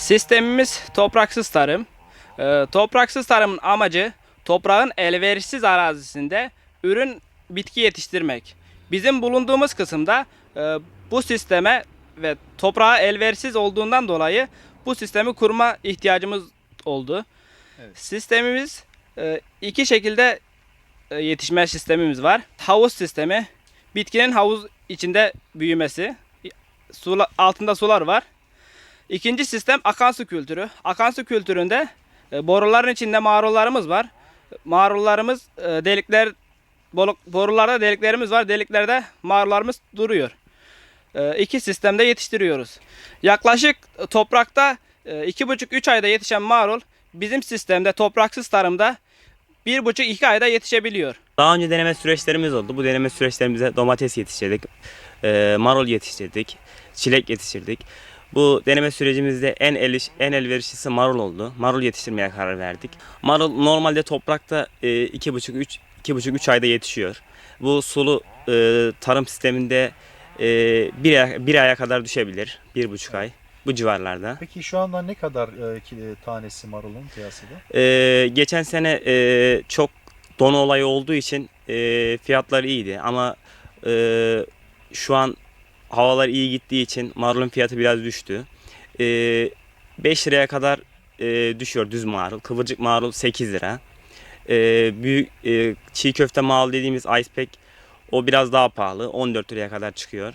Sistemimiz topraksız tarım. Ee, topraksız tarımın amacı toprağın elverişsiz arazisinde ürün bitki yetiştirmek. Bizim bulunduğumuz kısımda e, bu sisteme ve toprağa elverişsiz olduğundan dolayı bu sistemi kurma ihtiyacımız oldu. Evet. Sistemimiz e, iki şekilde e, yetişme sistemimiz var. Havuz sistemi, bitkinin havuz içinde büyümesi, sula, altında sular var. İkinci sistem akan su kültürü. Akan su kültüründe e, boruların içinde marullarımız var. Marullarımız e, delikler bolu- borularda deliklerimiz var. Deliklerde marullarımız duruyor. E, iki sistemde yetiştiriyoruz. Yaklaşık toprakta e, iki buçuk üç ayda yetişen marul bizim sistemde topraksız tarımda bir buçuk iki ayda yetişebiliyor. Daha önce deneme süreçlerimiz oldu. Bu deneme süreçlerimizde domates yetiştirdik, e, marul yetiştirdik, çilek yetiştirdik. Bu deneme sürecimizde en el, en elverişlisi marul oldu. Marul yetiştirmeye karar verdik. Marul normalde toprakta e, iki buçuk üç iki buçuk üç ayda yetişiyor. Bu sulu e, tarım sisteminde e, bir, aya, bir aya kadar düşebilir. Bir buçuk ay. Bu civarlarda. Peki şu anda ne kadar e, e, tanesi marulun piyasada? Ee, geçen sene e, çok don olayı olduğu için e, fiyatlar iyiydi ama e, şu an havalar iyi gittiği için marulun fiyatı biraz düştü. E, 5 liraya kadar e, düşüyor düz marul. Kıvırcık marul 8 lira. E, büyük e, çiğ köfte marul dediğimiz ice pack o biraz daha pahalı. 14 liraya kadar çıkıyor.